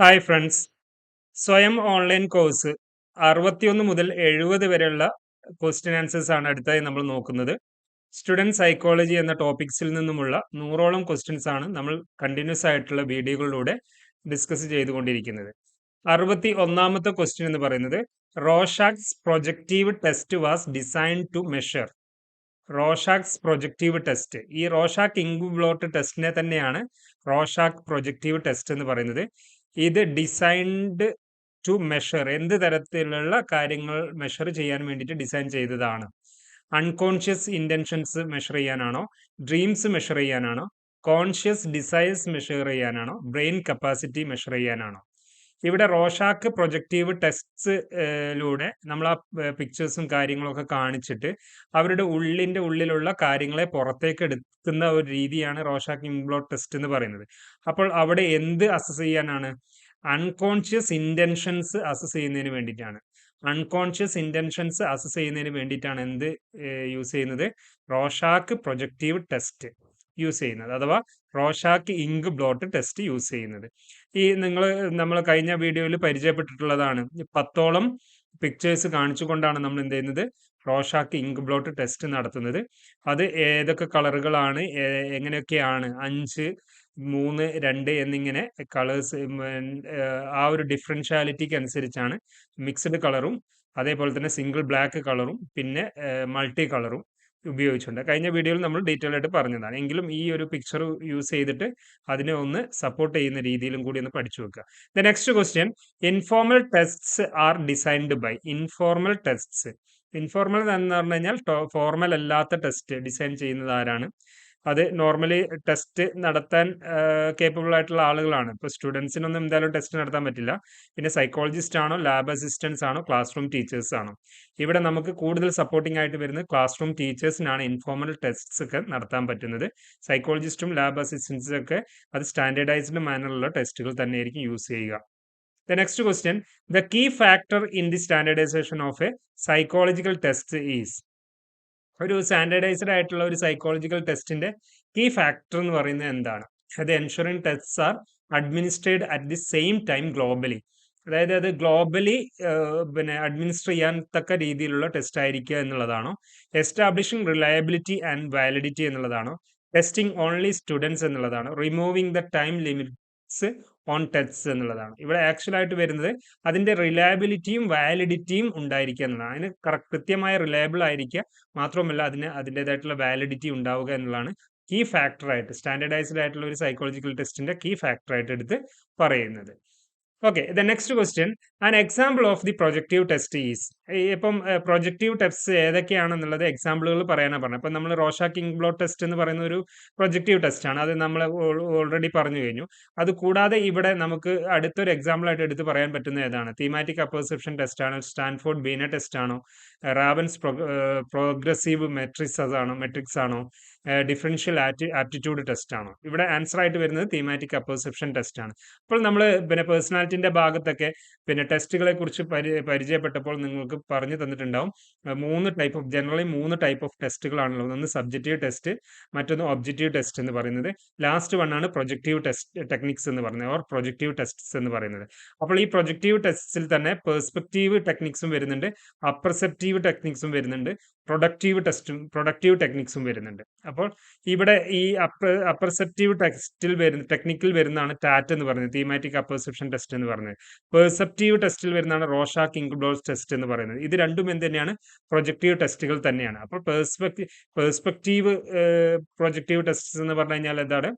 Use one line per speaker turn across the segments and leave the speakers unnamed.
Hi friends Swayam online course അറുപത്തിയൊന്ന് മുതൽ എഴുപത് വരെയുള്ള ക്വസ്റ്റ്യൻ ആൻസേഴ്സ് ആണ് അടുത്തായി നമ്മൾ നോക്കുന്നത്. സ്റ്റുഡന്റ് സൈക്കോളജി എന്ന ടോപ്പിക്സിൽ നിന്നുമുള്ള നൂറോളം ക്വസ്റ്റ്യൻസ് ആണ് നമ്മൾ കണ്ടിന്യൂസ് ആയിട്ടുള്ള വീഡിയോകളിലൂടെ ഡിസ്കസ് ചെയ്തുകൊണ്ടിരിക്കുന്നത്. അറുപത്തി ഒന്നാമത്തെ ക്വസ്റ്റ്യൻ എന്ന് പറയുന്നത് Rorschach's projective test was design to measure Rorschach's projective test ഈ റോഷാക്ക് ഇങ്ക് ബ്ലോട്ട് ടെസ്റ്റിനെ തന്നെയാണ് റോഷാക്ക് പ്രൊജക്റ്റീവ് ടെസ്റ്റ് എന്ന് പറയുന്നത്. ഇത് ഡിസൈൻഡ് ടു മെഷർ എന്ത് തരത്തിലുള്ള കാര്യങ്ങൾ മെഷർ ചെയ്യാൻ വേണ്ടിയിട്ട് ഡിസൈൻ ചെയ്തതാണ്. അൺകോൺഷ്യസ് ഇന്റൻഷൻസ് മെഷർ ചെയ്യാനാണോ? ഡ്രീംസ് മെഷർ ചെയ്യാനാണോ? കോൺഷ്യസ് ഡിസൈസ് മെഷർ ചെയ്യാനാണോ? ബ്രെയിൻ കപ്പാസിറ്റി മെഷർ ചെയ്യാനാണോ? ഇവിടെ റോഷാക്ക് പ്രൊജക്റ്റീവ് ടെസ്റ്റ്സിലൂടെ നമ്മൾ ആ പിക്ചേഴ്സും കാര്യങ്ങളൊക്കെ കാണിച്ചിട്ട് അവരുടെ ഉള്ളിന്റെ ഉള്ളിലുള്ള കാര്യങ്ങളെ പുറത്തേക്ക് എടുക്കുന്ന ഒരു രീതിയാണ് റോഷാക്ക് ഇംപ്ലോഡ് ടെസ്റ്റ് എന്ന് പറയുന്നത്. അപ്പോൾ അവിടെ എന്ത് അസസ് ചെയ്യാനാണ്? അൺകോൺഷ്യസ് ഇന്റൻഷൻസ് അസസ് ചെയ്യുന്നതിന് വേണ്ടിയിട്ടാണ്. അൺകോൺഷ്യസ് ഇന്റൻഷൻസ് അസസ് ചെയ്യുന്നതിന് വേണ്ടിയിട്ടാണ് എന്ത് യൂസ് ചെയ്യുന്നത്? റോഷാക്ക് പ്രൊജക്റ്റീവ് ടെസ്റ്റ് യൂസ് ചെയ്യുന്നത്. അഥവാ Rorschach ink blot test use ചെയ്യുന്നത്. ഈ നിങ്ങൾ നമ്മൾ കഴിഞ്ഞ വീഡിയോയിൽ പരിചയപ്പെട്ടിട്ടുള്ളതാണ്. പത്തോളം പിക്ചേഴ്സ് കാണിച്ചുകൊണ്ടാണ് നമ്മൾ എന്ത് ചെയ്യുന്നത്? റോഷാക്ക് ഇങ്ക് ബ്ലോട്ട് ടെസ്റ്റ് നടത്തുന്നത്. അത് ഏതൊക്കെ കളറുകളാണ് എങ്ങനെയൊക്കെയാണ് അഞ്ച് മൂന്ന് രണ്ട് എന്നിങ്ങനെ കളേഴ്സ് ആ ഒരു ഡിഫറൻഷ്യാലിറ്റിക്ക് അനുസരിച്ചാണ് മിക്സ്ഡ് കളറും അതേപോലെ തന്നെ സിംഗിൾ ബ്ലാക്ക് കളറും പിന്നെ മൾട്ടി കളറും ഉപയോഗിച്ചിട്ടുണ്ട്. കഴിഞ്ഞ വീഡിയോയിൽ നമ്മൾ ഡീറ്റെയിൽ ആയിട്ട് പറഞ്ഞതാണ്. എങ്കിലും ഈ ഒരു പിക്ചർ യൂസ് ചെയ്തിട്ട് അതിനെ ഒന്ന് സപ്പോർട്ട് ചെയ്യുന്ന രീതിയിലും കൂടി ഒന്ന് പഠിച്ചു വെക്കുക. The next question informal tests are designed by informal tests informal എന്ന് പറഞ്ഞു കഴിഞ്ഞാൽ ഫോർമൽ അല്ലാത്ത ടെസ്റ്റ് ഡിസൈൻ ചെയ്യുന്നത് ആരാണ്? അത് നോർമലി ടെസ്റ്റ് നടത്താൻ കേപ്പബിൾ ആയിട്ടുള്ള ആളുകളാണ്. ഇപ്പോൾ സ്റ്റുഡൻസിനൊന്നും എന്തായാലും ടെസ്റ്റ് നടത്താൻ പറ്റില്ല. പിന്നെ സൈക്കോളജിസ്റ്റ് ആണോ ലാബ് അസിസ്റ്റൻസ് ആണോ ക്ലാസ് റൂം ടീച്ചേഴ്സ് ആണോ? ഇവിടെ നമുക്ക് കൂടുതൽ സപ്പോർട്ടിംഗ് ആയിട്ട് വരുന്നത് ക്ലാസ് റൂം ടീച്ചേഴ്സിനാണ് ഇൻഫോർമൽ ടെസ്റ്റ്സ് ഒക്കെ നടത്താൻ പറ്റുന്നത്. സൈക്കോളജിസ്റ്റും ലാബ് അസിസ്റ്റൻസും ഒക്കെ അത് സ്റ്റാൻഡേർഡൈസ്ഡ് മാനറിലുള്ള ടെസ്റ്റുകൾ തന്നെയായിരിക്കും യൂസ് ചെയ്യുക. The next question the key factor in the standardisation of a psychological test is ഒരു സ്റ്റാൻഡേർഡൈസ്ഡ് ആയിട്ടുള്ള ഒരു സൈക്കോളജിക്കൽ ടെസ്റ്റിന്റെ കീ ഫാക്ടർ എന്ന് പറയുന്നത് എന്താണ്? അത് ensuring test are administered at the same time globally അതായത് അത് ഗ്ലോബലി പിന്നെ അഡ്മിനിസ്റ്റർ ചെയ്യാൻ തക്ക രീതിയിലുള്ള ടെസ്റ്റ് ആയിരിക്കുക എന്നുള്ളതാണോ? എസ്റ്റാബ്ലിഷിംഗ് റിലയബിലിറ്റി ആൻഡ് വാലിഡിറ്റി എന്നുള്ളതാണോ? ടെസ്റ്റിംഗ് ഓൺലി സ്റ്റുഡൻസ് എന്നുള്ളതാണ്? Removing the time limits on test എന്നുള്ളതാണ്. ഇവിടെ ആക്ച്വൽ ആയിട്ട് വരുന്നത് അതിന്റെ റിലയബിലിറ്റിയും വാലിഡിറ്റിയും ഉണ്ടായിരിക്കുക എന്നുള്ളതാണ്. അതിന് കൃത്യമായ റിലയബിൾ ആയിരിക്കുക. മാത്രമല്ല അതിന് അതിന്റെതായിട്ടുള്ള വാലിഡിറ്റി ഉണ്ടാവുക എന്നുള്ളതാണ് കീ ഫാക്ടറായിട്ട് സ്റ്റാൻഡേർഡൈസ്ഡ് ആയിട്ടുള്ള ഒരു സൈക്കോളജിക്കൽ ടെസ്റ്റിന്റെ കീ ഫാക്ടറായിട്ട് എടുത്ത് പറയുന്നത്. Okay the next question an example of the projective test is ഇപ്പം പ്രൊജക്റ്റീവ് ടെസ്റ്റ് ഏതൊക്കെയാണെന്നുള്ളത് എക്സാമ്പിളുകൾ പറയാനാണ് പറഞ്ഞത് അപ്പം നമ്മൾ റോഷാ കിങ് ബ്ലോ ടെസ്റ്റ് എന്ന് പറയുന്ന ഒരു പ്രൊജക്റ്റീവ് ടെസ്റ്റ് ആണ്. അത് നമ്മൾ ഓൾറെഡി പറഞ്ഞു കഴിഞ്ഞു. അത് കൂടാതെ ഇവിടെ നമുക്ക് അടുത്തൊരു എക്സാമ്പിൾ ആയിട്ട് എടുത്ത് പറയാൻ പറ്റുന്ന ഏതാണ്? തീമാറ്റിക് അപ്പർസെപ്ഷൻ ടെസ്റ്റ് ആണോ? സ്റ്റാൻഫോർഡ് ബീന ടെസ്റ്റ് ആണോ? റാബൻസ് പ്രോഗ്രസീവ് മെട്രിക്സ് അതാണോ മെട്രിക്സ് ആണോ? ഡിഫറൻഷ്യൽ ആറ്റി ആപ്റ്റിറ്റ്യൂഡ് ടെസ്റ്റ് ആണ്. ഇവിടെ ആൻസർ ആയിട്ട് വരുന്നത് തീമാറ്റിക് അപ്പർസെപ്ഷൻ ടെസ്റ്റ് ആണ്. അപ്പോൾ നമ്മൾ പിന്നെ പേഴ്സണാലിറ്റിന്റെ ഭാഗത്തൊക്കെ പിന്നെ ടെസ്റ്റുകളെ കുറിച്ച് പരിചയപ്പെട്ടപ്പോൾ നിങ്ങൾക്ക് പറഞ്ഞു തന്നിട്ടുണ്ടാവും. മൂന്ന് ടൈപ്പ് ഓഫ് ജനറലി മൂന്ന് ടൈപ്പ് ഓഫ് ടെസ്റ്റുകളാണുള്ളത് ഒന്ന് സബ്ജക്റ്റീവ് ടെസ്റ്റ് മറ്റൊന്ന് ഒബ്ജക്റ്റീവ് ടെസ്റ്റ് എന്ന് പറയുന്നത്. ലാസ്റ്റ് വൺ ആണ് പ്രൊജക്റ്റീവ് ടെസ്റ്റ് ടെക്നിക്സ് എന്ന് പറയുന്നത് ഓർ പ്രൊജക്റ്റീവ് ടെസ്റ്റ്സ് എന്ന് പറയുന്നത്. അപ്പോൾ ഈ പ്രൊജക്റ്റീവ് ടെസ്റ്റിൽ തന്നെ പെർസ്പെക്റ്റീവ് ടെക്നിക്സും വരുന്നുണ്ട് അപ്രസെപ്റ്റീവ് ടെക്നിക്സും വരുന്നുണ്ട് പ്രൊഡക്റ്റീവ് ടെസ്റ്റും പ്രൊഡക്റ്റീവ് ടെക്നിക്സും വരുന്നുണ്ട്. അപ്പോൾ ഇവിടെ ഈ അപ്പർ അപ്പർസെപ്റ്റീവ് ടെസ്റ്റിൽ വരുന്ന ടെക്നിക്കിൽ വരുന്നതാണ് ടാറ്റ് എന്ന് പറയുന്നത് തീമാറ്റിക് അപ്പർസെപ്ഷൻ ടെസ്റ്റ് എന്ന് പറയുന്നത്. പെർസെപ്റ്റീവ് ടെസ്റ്റിൽ വരുന്നതാണ് റോഷാക്ക് ഇൻക്ലോസ് ടെസ്റ്റ് എന്ന് പറയുന്നത്. ഇത് രണ്ടും എന്ത് തന്നെയാണ്? പ്രൊജക്റ്റീവ് ടെസ്റ്റുകൾ തന്നെയാണ്. അപ്പോൾ പെർസ്പെക്റ്റീവ് പെർസ്പെക്റ്റീവ് പ്രൊജക്റ്റീവ് ടെസ്റ്റ് എന്ന് പറഞ്ഞു കഴിഞ്ഞാൽ എന്താണ്?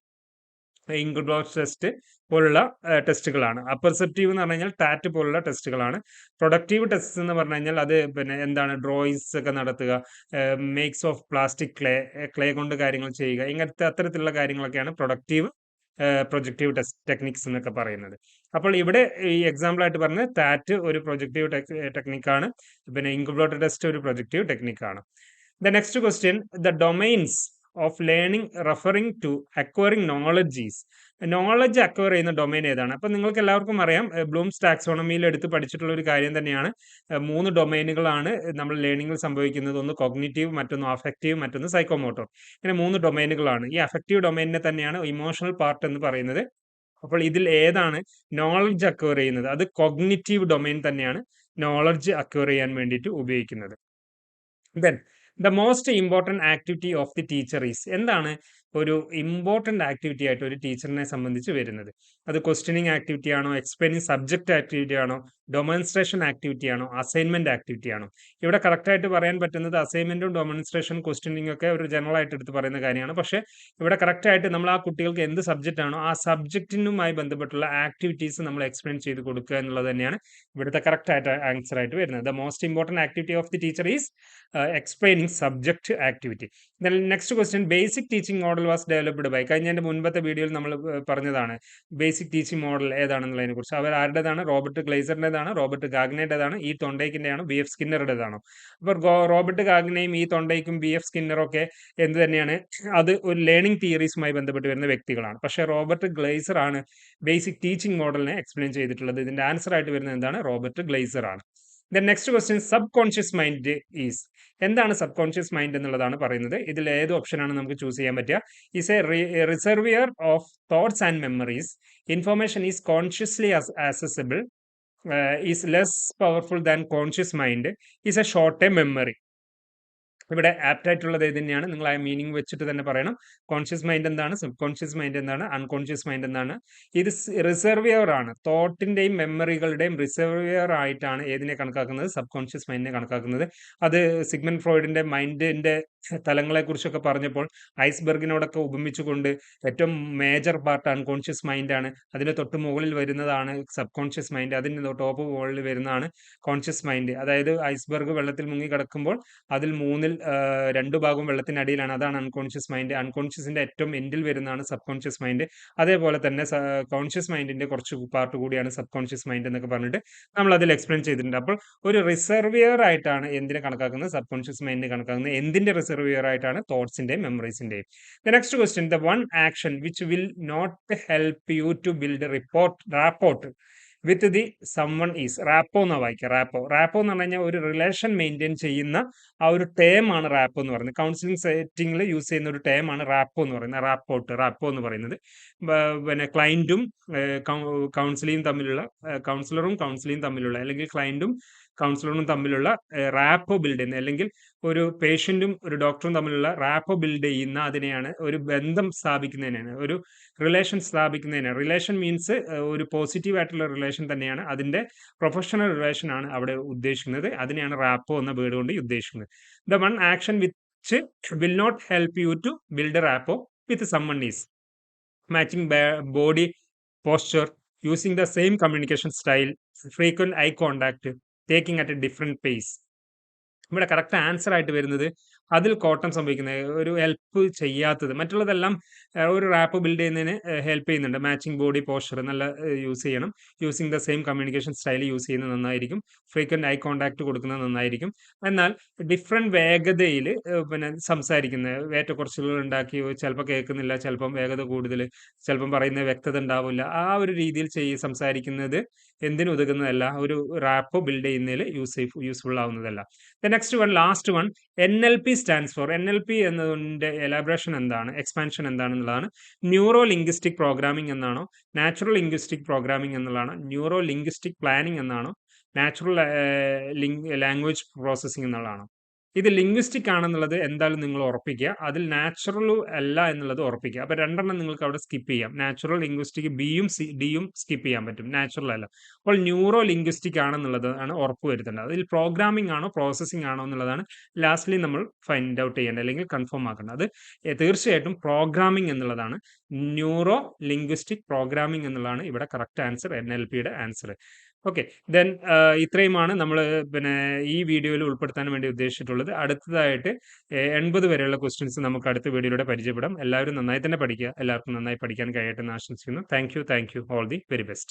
ഇൻക്ലോസ് ടെസ്റ്റ് പോലുള്ള ടെസ്റ്റുകളാണ്. അപ്പർസെപ്റ്റീവ് എന്ന് പറഞ്ഞു കഴിഞ്ഞാൽ ടാറ്റ് പോലുള്ള ടെസ്റ്റുകളാണ്. പ്രൊഡക്റ്റീവ് ടെസ്റ്റ് എന്ന് പറഞ്ഞു കഴിഞ്ഞാൽ അത് പിന്നെ എന്താണ് ഡ്രോയിങ്സ് ഒക്കെ നടത്തുക makes of plastic clay clay കൊണ്ട് കാര്യങ്ങൾ ചെയ്യുക ഇങ്ങനത്തെ അത്തരത്തിലുള്ള കാര്യങ്ങളൊക്കെയാണ് പ്രൊഡക്റ്റീവ് പ്രൊജക്റ്റീവ് ടെസ്റ്റ് ടെക്നിക്സ് എന്നൊക്കെ പറയുന്നത്. അപ്പോൾ ഇവിടെ ഈ എക്സാമ്പിൾ ആയിട്ട് പറഞ്ഞത് ടാറ്റ് ഒരു പ്രൊജക്റ്റീവ് ടെക്നിക്കാണ് പിന്നെ ഇൻക്ലോട്ട് ടെസ്റ്റ് ഒരു projective ടെക്നിക്കാണ്. The next question the domains of learning referring to acquiring knowledge is knowledge acquire ചെയ്യുന്ന ഡൊമൈൻ ഏതാണ്? അപ്പം നിങ്ങൾക്ക് എല്ലാവർക്കും അറിയാം ബ്ലൂംസ് ടാക്സോണമിയിൽ എടുത്ത് പഠിച്ചിട്ടുള്ള ഒരു കാര്യം തന്നെയാണ്. മൂന്ന് ഡൊമൈനുകളാണ് നമ്മൾ ലേണിംഗിൽ സംഭവിക്കുന്നത്. ഒന്ന് കോഗ്നിറ്റീവ് മറ്റൊന്ന് അഫക്റ്റീവ് മറ്റൊന്ന് സൈക്കോമോട്ടോർ ഇങ്ങനെ മൂന്ന് ഡൊമൈനുകളാണ് ഈ അഫക്റ്റീവ് ഡൊമൈനിനെ തന്നെയാണ് ഇമോഷണൽ പാർട്ട് എന്ന് പറയുന്നത്. അപ്പോൾ ഇതിൽ ഏതാണ് നോളജ് അക്വയർ ചെയ്യുന്നത്? അത് കോഗ്നേറ്റീവ് ഡൊമൈൻ തന്നെയാണ് നോളജ് അക്വയർ ചെയ്യാൻ വേണ്ടിയിട്ട് ഉപയോഗിക്കുന്നത്. Then the most important activity of the teacher is എന്താണ്? ഒരു ഇമ്പോർട്ടന്റ് ആക്ടിവിറ്റി ആയിട്ട് ഒരു ടീച്ചറിനെ സംബന്ധിച്ച് വരുന്നത്. അത് ക്വസ്റ്റ്യനിങ് ആക്ടിവിറ്റി ആണോ എക്സ്പ്ലെയിനിങ് സബ്ജക്റ്റ് ആക്ടിവിറ്റി ആണോ ഡൊമോൺസ്ട്രേഷൻ ആക്ടിവിറ്റി ആണോ? അസൈൻമെന്റ് ആക്ടിവിറ്റി ആണോ? ഇവിടെ കറക്റ്റായിട്ട് പറയാൻ പറ്റുന്നത് അസൈൻമെന്റും ഡൊമോൺസ്ട്രേഷൻ ക്വസ്റ്റ്യനിങ് ഒക്കെ ഒരു ജനറൽ ആയിട്ട് എടുത്ത് പറയുന്ന കാര്യമാണ്. പക്ഷേ ഇവിടെ കറക്റ്റായിട്ട് നമ്മൾ ആ കുട്ടികൾക്ക് എന്ത് സബ്ജക്റ്റ് ആണോ ആ സബ്ജക്റ്റിനുമായി ബന്ധപ്പെട്ടുള്ള ആക്ടിവിറ്റീസ് നമ്മൾ എക്സ്പ്ലെയിൻ ചെയ്ത് കൊടുക്കുക എന്നുള്ളത് തന്നെയാണ് ഇവിടുത്തെ കറക്റ്റ് ആയിട്ട് ആൻസർ ആയിട്ട് വരുന്നത്. The most important activity of the teacher is explaining subject activity next question basic teaching model was developed by കഴിഞ്ഞ എന്റെ മുൻപത്തെ വീഡിയോയിൽ നമ്മൾ പറഞ്ഞതാണ് ബേസിക് ടീച്ചിങ് മോഡൽ ഏതാണെന്നുള്ളതിനെ കുറിച്ച് അവർ ആരുടേതാണ് റോബർട്ട് ഗ്ലേസറിന്റെതാണ് റോബർട്ട് ഗാഗ്നേടേതാണ് ഈ തൊണ്ടയ്ക്കിന്റെയാണ് ബി എഫ് സ്കിന്നറുടേതാണോ. അപ്പോൾ റോബർട്ട് ഗാഗ്നയും ഈ തൊണ്ടയ്ക്കും ബി എഫ് സ്കിന്നറും ഒക്കെ എന്ത് തന്നെയാണ്? അത് ഒരു ലേണിംഗ് തിയറീസുമായി ബന്ധപ്പെട്ട് വരുന്ന വ്യക്തികളാണ്. പക്ഷേ റോബർട്ട് ഗ്ലേസർ ആണ് ബേസിക് ടീച്ചിങ് മോഡലിനെ എക്സ്പ്ലെയിൻ ചെയ്തിട്ടുള്ളത്. ഇതിന്റെ ആൻസർ ആയിട്ട് വരുന്നത് എന്താണ്? റോബർട്ട് ഗ്ലേസർ ആണ്. Then next question subconscious mind is എന്താണ് സബ് കോൺഷ്യസ് മൈൻഡ് എന്നുള്ളതാണ് പറയുന്നത്. ഇതിൽ ഏത് ഓപ്ഷനാണ് നമുക്ക് ചൂസ് ചെയ്യാൻ പറ്റുക? Is a reservoir of thoughts and memories information is consciously accessible uh, is less powerful than conscious mind is a short term memory. ഇവിടെ ആപ്റ്റ് ആയിട്ടുള്ളത് ഏത് തന്നെയാണ്. നിങ്ങൾ ആ മീനിങ് വെച്ചിട്ട് തന്നെ പറയണം. കോൺഷ്യസ് മൈൻഡ് എന്താണ്? സബ് കോൺഷ്യസ് മൈൻഡ് എന്താണ്? അൺകോൺഷ്യസ് മൈൻഡ് എന്താണ്? ഇത് റിസർവിയർ ആണ്. തോട്ടിന്റെയും മെമ്മറികളുടെയും റിസർവിയർ ആയിട്ടാണ് ഏതിനെ കണക്കാക്കുന്നത്? സബ് കോൺഷ്യസ് മൈൻഡിനെ കണക്കാക്കുന്നത്. അത് സിഗ്മൻ ഫ്രോയിഡിന്റെ മൈൻഡിന്റെ തലങ്ങളെക്കുറിച്ചൊക്കെ പറഞ്ഞപ്പോൾ ഐസ്ബർഗിനോടൊക്കെ ഉപമിച്ചുകൊണ്ട് ഏറ്റവും മേജർ പാർട്ട് അൺകോൺഷ്യസ് മൈൻഡാണ് അതിന്റെ തൊട്ട് മുകളിൽ വരുന്നതാണ് സബ് കോൺഷ്യസ് മൈൻഡ് അതിന്റെ ടോപ്പ് മുകളിൽ വരുന്നതാണ് കോൺഷ്യസ് മൈൻഡ് അതായത് ഐസ്ബെർഗ് വെള്ളത്തിൽ മുങ്ങി കിടക്കുമ്പോൾ അതിൽ മൂന്നിൽ രണ്ടു ഭാഗവും വെള്ളത്തിനടിയിലാണ്. അതാണ് അൺകോൺഷ്യസ് മൈൻഡ് അൺകോൺഷ്യസിന്റെ ഏറ്റവും എൻഡിൽ വരുന്നതാണ് സബ് കോൺഷ്യസ് മൈൻഡ് അതേപോലെ തന്നെ കോൺഷ്യസ് മൈൻഡിന്റെ കുറച്ച് പാർട്ട് കൂടിയാണ് സബ് കോൺഷ്യസ് മൈൻഡ് എന്നൊക്കെ പറഞ്ഞിട്ട് നമ്മൾ അതിൽ എക്സ്പ്ലെയിൻ ചെയ്തിട്ടുണ്ട്. അപ്പോൾ ഒരു റിസർവിയർ ആയിട്ടാണ് എന്തിനെ കണക്കാക്കുന്നത്? സബ് കോൺഷ്യസ് മൈൻഡിനെ കണക്കാക്കുന്നത്. എന്തിന്റെ റിസർവിയർ ആയിട്ടാണ്? തോട്ട്സിന്റെയും മെമ്മറീസിന്റെയും the next question the one action which will not help you to build report rapport with the someone is rapport എന്നാ വായിക്കുക റാപ്പോ റാപ്പോ എന്ന് പറഞ്ഞു കഴിഞ്ഞാൽ ഒരു റിലേഷൻ മെയിന്റെയിൻ ചെയ്യുന്ന ആ ഒരു ടേം ആണ് റാപ്പോ എന്ന് പറയുന്നത്. കൗൺസിലിംഗ് സെറ്റിംഗിൽ യൂസ് ചെയ്യുന്ന ഒരു ടേം ആണ് റാപ്പോ എന്ന് പറയുന്നത്. റാപ്പോട്ട് റാപ്പോ എന്ന് പറയുന്നത്. പിന്നെ ക്ലയന്റും കൗൺസിലിയും തമ്മിലുള്ള കൗൺസിലറും കൗൺസിലിയും തമ്മിലുള്ള അല്ലെങ്കിൽ ക്ലയന്റും കൗൺസിലറും തമ്മിലുള്ള റാപ്പോ ബിൽഡ് ചെയ്യുന്ന അല്ലെങ്കിൽ ഒരു പേഷ്യന്റും ഒരു ഡോക്ടറും തമ്മിലുള്ള റാപ്പോ ബിൽഡ് ചെയ്യുന്ന അതിനെയാണ് ഒരു ബന്ധം സ്ഥാപിക്കുന്നതിനാണ് ഒരു റിലേഷൻ സ്ഥാപിക്കുന്നതിനാണ് റിലേഷൻ മീൻസ് ഒരു പോസിറ്റീവ് ആയിട്ടുള്ള റിലേഷൻ തന്നെയാണ്. അതിന്റെ പ്രൊഫഷണൽ റിലേഷൻ ആണ് അവിടെ ഉദ്ദേശിക്കുന്നത്. അതിനെയാണ് റാപ്പോ എന്ന വേർഡ് കൊണ്ട് ഉദ്ദേശിക്കുന്നത്. The one action which will not help you to build rapport with someone is matching body posture using the same communication style frequent eye contact taking at a different pace ഇവിടെ correct answer ആയിട്ട് വരുന്നത് അതിൽ cotton സംഭവിക്കുന്നത്. ഒരു help ചെയ്യാത്തത്. മറ്റുള്ളതെല്ലാം ഒരു rapport build ചെയ്യുന്നതിന് ഹെൽപ്പ് ചെയ്യുന്നുണ്ട്. മാച്ചിങ് ബോഡി പോസ്ചർ നല്ല യൂസ് ചെയ്യണം. Using the same communication style use ചെയ്യുന്നത് നന്നായിരിക്കും. ഫ്രീക്വന്റ് ഐ കോൺടാക്ട് കൊടുക്കുന്നത് നന്നായിരിക്കും. എന്നാൽ ഡിഫറെന്റ് വേഗതയിൽ പിന്നെ സംസാരിക്കുന്നത് ഏറ്റക്കുറച്ചുകൾ ഉണ്ടാക്കി ചിലപ്പോൾ കേൾക്കുന്നില്ല ചിലപ്പം വേഗത കൂടുതൽ ചിലപ്പം പറയുന്ന വ്യക്തത ഉണ്ടാവില്ല. ആ ഒരു രീതിയിൽ ചെയ്യ് സംസാരിക്കുന്നത് എന്തിനു ഉതകുന്നതല്ല ഒരു റാപ്പോ ബിൽഡ് ചെയ്യുന്നതിൽ use useful ആവുന്നതല്ല. The next one last one N L P stands for N L P എന്നതിന്റെ എലാബറേഷൻ എന്താണ് എക്സ്പാൻഷൻ എന്താണെന്നുള്ളതാണ്. ന്യൂറോ ലിംഗ്വിസ്റ്റിക് പ്രോഗ്രാമിംഗ് എന്നാണോ നാച്ചുറൽ ലിംഗ്വിസ്റ്റിക് പ്രോഗ്രാമിംഗ് എന്നുള്ളതാണ്. ന്യൂറോ ലിംഗ്വിസ്റ്റിക് പ്ലാനിംഗ് എന്നാണോ നാച്ചുറൽ ലാംഗ്വേജ് പ്രോസസ്സിംഗ് എന്നുള്ളതാണോ. ഇത് linguistic ആണെന്നുള്ളത് എന്തായാലും നിങ്ങൾ ഉറപ്പിക്കുക. അതിൽ നാച്ചുറൽ അല്ല എന്നുള്ളത് ഉറപ്പിക്കുക. അപ്പോൾ രണ്ടെണ്ണം നിങ്ങൾക്ക് അവിടെ സ്കിപ്പ് ചെയ്യാം. നാച്ചുറൽ ലിംഗ്വിസ്റ്റിക് ബിയും സി ഡിയും സ്കിപ്പ് ചെയ്യാൻ പറ്റും. നാച്ചുറൽ അല്ല. അപ്പോൾ ന്യൂറോ ലിംഗ്വിസ്റ്റിക് ആണെന്നുള്ളത് ആണ് ഉറപ്പ് വരുത്തേണ്ടത്. അതിൽ പ്രോഗ്രാമിംഗ് ആണോ പ്രോസസ്സിംഗ് ആണോ എന്നുള്ളതാണ് ലാസ്റ്റ്ലി നമ്മൾ ഫൈൻഡ് ഔട്ട് ചെയ്യേണ്ടത് അല്ലെങ്കിൽ കൺഫേം ആക്കേണ്ടത്. അത് തീർച്ചയായിട്ടും പ്രോഗ്രാമിംഗ് എന്നുള്ളതാണ്. ന്യൂറോ ലിംഗ്വിസ്റ്റിക് പ്രോഗ്രാമിംഗ് എന്നുള്ളതാണ് ഇവിടെ കറക്റ്റ് ആൻസർ എൻ എൽ പിയുടെ ആൻസർ ഓക്കെ ദെൻ ഇത്രയുമാണ് നമ്മൾ പിന്നെ ഈ വീഡിയോയിൽ ഉൾപ്പെടുത്താൻ വേണ്ടി ഉദ്ദേശിച്ചിട്ടുള്ളത്. അടുത്തതായിട്ട് എൺപത് വരെയുള്ള ക്വസ്റ്റ്യൻസ് നമുക്ക് അടുത്ത വീഡിയോയിലൂടെ പരിചയപ്പെടാം. എല്ലാവരും നന്നായി തന്നെ പഠിക്കുക. എല്ലാവർക്കും നന്നായി പഠിക്കാൻ കഴിയട്ടെ എന്ന് ആശംസിക്കുന്നു. Thank you thank you all the very best